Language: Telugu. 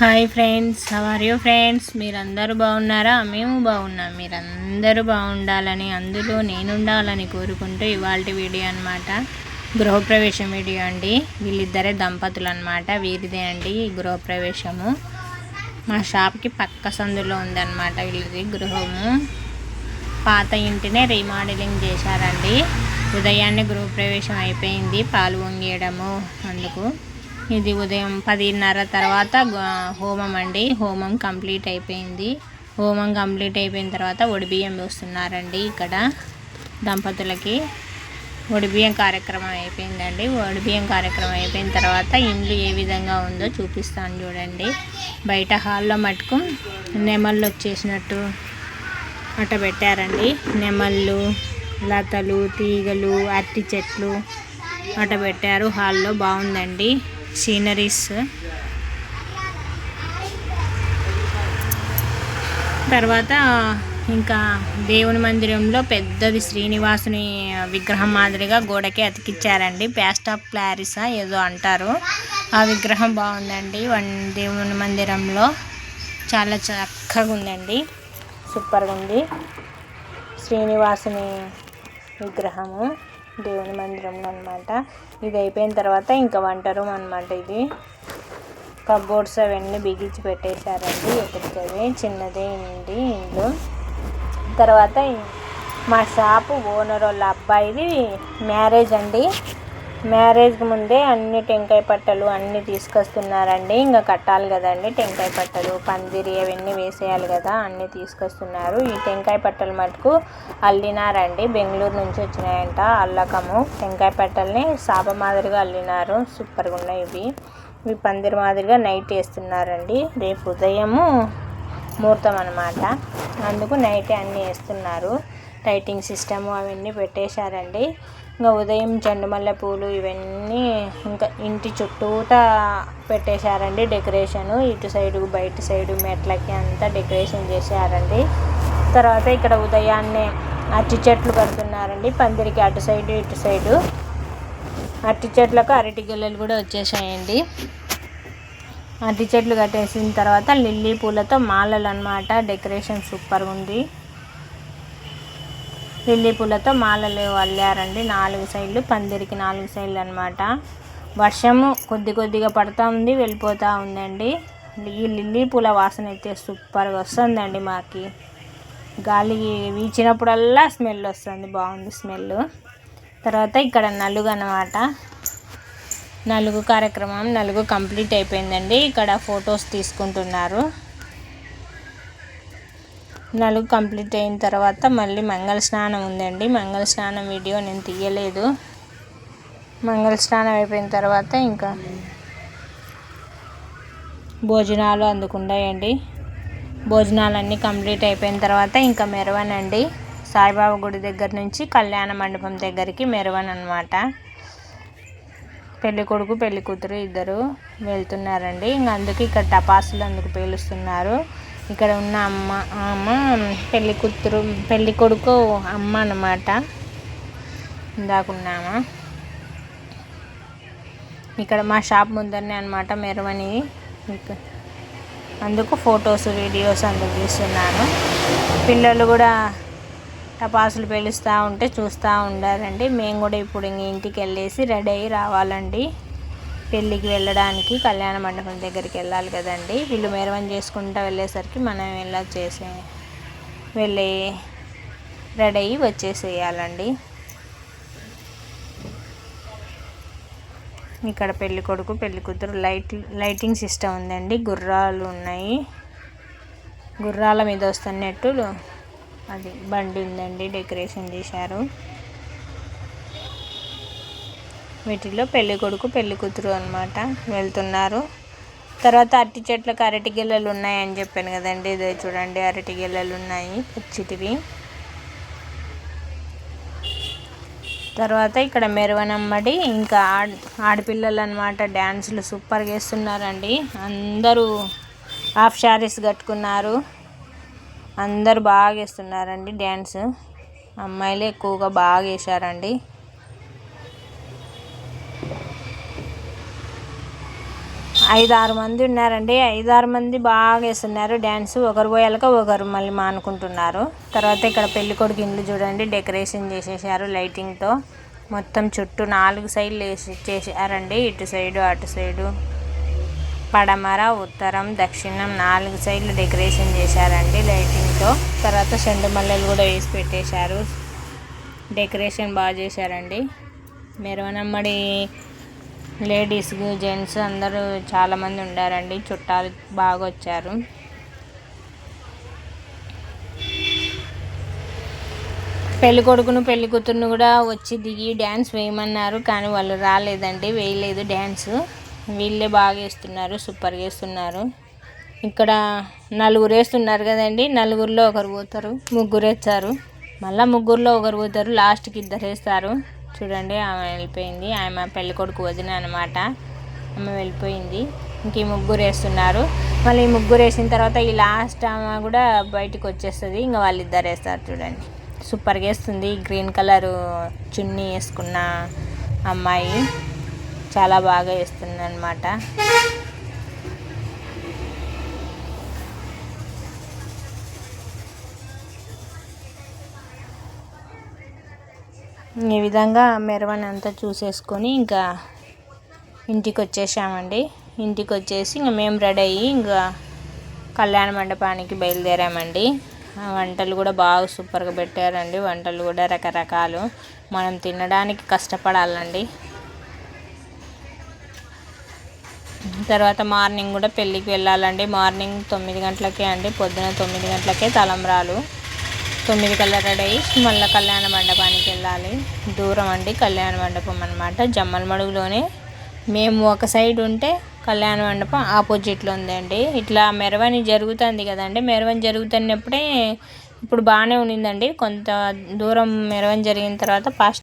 Hi friends are you friends మీరందరూ బాగున్నారా? మేము బాగున్నాం. మీరందరూ బాగుండాలని అందులో నేను ఉండాలని కోరుకుంటూ ఇవాళ వీడియో అనమాట గృహప్రవేశం వీడియో అండి. వీళ్ళిద్దరే దంపతులు అనమాట వీరిదే అండి గృహప్రవేశము. మా షాప్కి పక్క సందులో ఉందన్నమాట వీళ్ళది గృహము. పాత ఇంటినే రీమోడలింగ్ చేశారండి. ఉదయాన్నే గృహప్రవేశం అయిపోయింది. పాలు వంగేయడము అందుకు. ఇది ఉదయం పదిన్నర తర్వాత హోమం అండి. హోమం కంప్లీట్ అయిపోయింది. హోమం కంప్లీట్ అయిపోయిన తర్వాత ఒడిబియ్యం వస్తున్నారండి ఇక్కడ దంపతులకి. ఒడిబియ్యం కార్యక్రమం అయిపోయిందండి. ఒడిబియ్యం కార్యక్రమం అయిపోయిన తర్వాత ఇండ్లు ఏ విధంగా ఉందో చూపిస్తాను చూడండి. బయట హాల్లో మటుకు నెమళ్ళు వచ్చేసినట్టు అట్ట పెట్టారండి. నెమళ్ళు లతలు తీగలు అరటి చెట్లు అట్ట పెట్టారు. హాల్లో బాగుందండి. సీనరీస్. తర్వాత ఇంకా దేవుని మందిరంలో పెద్దది శ్రీనివాసుని విగ్రహం మాదిరిగా గోడకి అతికిచ్చారండి. ప్యాస్ట్ ఆఫ్ ప్లారిసా ఏదో అంటారు. ఆ విగ్రహం బాగుందండి. వన్ దేవుని మందిరంలో చాలా చక్కగా ఉందండి సూపర్గా ఉంది శ్రీనివాసుని విగ్రహము. దేవుని మందిరంలో అనమాట ఇది అయిపోయిన తర్వాత ఇంకా వంట రూమ్ అనమాట ఇది. కబోర్డ్స్ అవన్నీ బిగించి పెట్టేశారండి ఎప్పటికవి చిన్నదే ఉంది ఇంట్లో. తర్వాత మా షాపు ఓనర్ వాళ్ళ అబ్బాయిది మ్యారేజ్ అండి. మ్యారేజ్కి ముందే అన్ని టెంకాయ పట్టలు అన్నీ తీసుకొస్తున్నారండి. ఇంకా కట్టాలి కదండి టెంకాయ పట్టలు పందిరి అవన్నీ వేసేయాలి కదా అన్నీ తీసుకొస్తున్నారు. ఈ టెంకాయ పట్టలు మటుకు అల్లినారండి. బెంగళూరు నుంచి వచ్చినాయంట అల్లకము. టెంకాయ పట్టల్ని సాప మాదిరిగా అల్లినారు. సూపర్గా ఉన్నాయి ఇవి. ఇవి పందిరి మాదిరిగా నైట్ వేస్తున్నారండి. రేపు ఉదయము ముహూర్తం అనమాట అందుకు నైటే అన్నీ వేస్తున్నారు. లైటింగ్ సిస్టము అవన్నీ పెట్టేశారండి. ఇంకా ఉదయం చెండుమల్లె పూలు ఇవన్నీ ఇంకా ఇంటి చుట్టూతా పెట్టేశారండి డెకరేషను. ఇటు సైడు బయట సైడు మెట్లకి అంతా డెకరేషన్ చేశారండి. తర్వాత ఇక్కడ ఉదయాన్నే అట్టి చెట్లు కడుతున్నారండి పందిరికి అటు సైడు ఇటు సైడు అరటి చెట్లకు అరటి గిల్లలు కూడా వచ్చేసాయండి. అరటి చెట్లు కట్టేసిన తర్వాత లిల్లీ పూలతో మాలలు అనమాట డెకరేషన్ సూపర్గా ఉంది. లిల్లీ పూలతో మాలలు అల్లారండి. నాలుగు సైడ్లు పందిరికి నాలుగు సైడ్లు అనమాట వర్షము కొద్ది కొద్దిగా పడుతూ ఉంది వెళ్ళిపోతూ ఉందండి. ఈ లిల్లీ పూల వాసన అయితే సూపర్గా వస్తుందండి మాకి. గాలి వీచినప్పుడల్లా స్మెల్ వస్తుంది బాగుంది స్మెల్. తర్వాత ఇక్కడ నలుగు అనమాట నలుగు కార్యక్రమం నలుగు కంప్లీట్ అయిపోయిందండి. ఇక్కడ ఫొటోస్ తీసుకుంటున్నారు. నలుగు కంప్లీట్ అయిన తర్వాత మళ్ళీ మంగళ స్నానం ఉందండి. మంగళ స్నానం వీడియో నేను తీయలేదు. మంగళ స్నానం అయిపోయిన తర్వాత ఇంకా భోజనాలు అందుకున్నాయండి భోజనాలన్నీ కంప్లీట్ అయిపోయిన తర్వాత ఇంకా మెరవన్ అండి సాయిబాబా గుడి దగ్గర నుంచి కళ్యాణ మండపం దగ్గరికి మెరవన్ అనమాట పెళ్ళి కొడుకు పెళ్ళి కూతురు ఇద్దరు వెళ్తున్నారండి. ఇంకా అందుకు ఇక్కడ టపాసులు అందుకు పేలుస్తున్నారు. ఇక్కడ ఉన్న అమ్మ అమ్మ పెళ్ళి కూతురు పెళ్ళి కొడుకు అమ్మ అన్నమాట. ఇందాకున్నామా? ఇక్కడ మా షాప్ ముందరనే అనమాట మెరవని. అందుకు ఫొటోస్ వీడియోస్ అందుకు తీస్తున్నాను పిల్లలు కూడా టపాసులు పేలుస్తూ ఉంటే చూస్తూ ఉండాలండి. మేము కూడా ఇప్పుడు ఇంటికి వెళ్ళేసి రెడీ అయ్యి రావాలండి. పెళ్ళికి వెళ్ళడానికి కళ్యాణ మండపం దగ్గరికి వెళ్ళాలి కదండి. వీళ్ళు మేరవని చేసుకుంటూ వెళ్ళేసరికి మనం ఇలా చేసే వెళ్ళి రెడీ అయ్యి వచ్చేసేయాలండి. ఇక్కడ పెళ్ళి కొడుకు పెళ్ళి కూతురు లైట్ లైటింగ్ సిస్టమ్ ఉందండి. గుర్రాలు ఉన్నాయి. గుర్రాల మీద వస్తున్నట్టు అది బండి ఉందండి. డెకరేషన్ చేశారు. వీటిలో పెళ్ళి కొడుకు పెళ్ళి కూతురు అనమాట వెళ్తున్నారు. తర్వాత అరటి చెట్లకు అరటి గిల్లలు ఉన్నాయని చెప్పాను కదండి. ఇదే చూడండి అరటి గిల్లలు ఉన్నాయి పచ్చిటివి. తర్వాత ఇక్కడ మెరవనమ్మడి ఇంకా ఆడపిల్లలు అనమాట డ్యాన్సులు సూపర్గా వేస్తున్నారండి అందరూ హాఫ్ శారీస్ కట్టుకున్నారు. అందరూ బాగా వేస్తున్నారండి డ్యాన్స్. అమ్మాయిలు ఎక్కువగా బాగా వేశారండి ఐదు ఆరు మంది ఉన్నారండి. ఐదు ఆరు మంది బాగా వేస్తున్నారు. డ్యాన్స్ ఒకరు పోయాక ఒకరు మళ్ళీ మానుకుంటున్నారు. తర్వాత ఇక్కడ పెళ్ళి కొడుకు ఇండ్లు చూడండి. డెకరేషన్ చేసేసారు లైటింగ్తో మొత్తం చుట్టూ నాలుగు సైడ్లు వేసి చేశారండి. ఇటు సైడు అటు సైడు. పడమర ఉత్తరం దక్షిణం నాలుగు సైడ్లు డెకరేషన్ చేశారండి లైటింగ్తో తర్వాత చెండు మల్లెలు కూడా వేసి పెట్టేశారు. డెకరేషన్ బాగా చేశారండి. మెరవనమ్మడి లేడీస్ జెంట్స్ అందరూ చాలామంది ఉండారండి. చుట్టాలు బాగా వచ్చారు. పెళ్ళి కొడుకును పెళ్ళి కూతురును కూడా వచ్చి దిగి డ్యాన్స్ వేయమన్నారు. కానీ వాళ్ళు రాలేదండి. వేయలేదు డ్యాన్స్. వీళ్ళే బాగా వేస్తున్నారు. సూపర్గా వేస్తున్నారు. ఇక్కడ నలుగురు వేస్తున్నారు కదండి. నలుగురిలో ఒకరు పోతారు. ముగ్గురు వేస్తారు. మళ్ళీ ముగ్గురులో ఒకరు పోతారు. లాస్ట్కి ఇద్దరు వేస్తారు. చూడండి ఆమె వెళ్ళిపోయింది. ఆమె పెళ్ళి కొడుకు వదిన అనమాట ఆమె వెళ్ళిపోయింది. ఇంక ఈ ముగ్గురు వేస్తున్నారు. మళ్ళీ ఈ ముగ్గురు వేసిన తర్వాత ఈ లాస్ట్ ఆమె కూడా బయటకు వచ్చేస్తుంది. ఇంకా వాళ్ళిద్దరు వేస్తారు చూడండి. సూపర్గా వేస్తుంది. గ్రీన్ కలర్ చున్నీ వేసుకున్న అమ్మాయి. చాలా బాగా వేస్తుంది అనమాట ఈ విధంగా మెరవని అంతా చూసేసుకొని ఇంకా ఇంటికి వచ్చేసామండి ఇంటికి వచ్చేసి ఇంకా మేము రెడీ అయ్యి ఇంకా కళ్యాణ మండపానికి బయలుదేరామండి. వంటలు కూడా బాగా సూపర్గా పెట్టారండి. వంటలు కూడా రకరకాలు. మనం తినడానికి కష్టపడాలండి. తర్వాత మార్నింగ్ కూడా పెళ్ళికి వెళ్ళాలండి. మార్నింగ్ తొమ్మిది గంటలకే అండి. పొద్దున తొమ్మిది గంటలకే తలంబ్రాలు. తొమ్మిది కల్లా రెడీ అయ్యి మళ్ళీ కళ్యాణ మండపానికి వెళ్ళాలి. దూరం అండి కళ్యాణ మండపం అనమాట జమ్మలమడుగులోనే మేము ఒక సైడ్ ఉంటే కళ్యాణ మండపం ఆపోజిట్లో ఉందండి. ఇట్లా మెరవని జరుగుతుంది కదండి. మెరవని జరుగుతున్నప్పుడే ఇప్పుడు బాగానే ఉండిందండి కొంత దూరం మెరవని జరిగిన తర్వాత ఫాస్ట్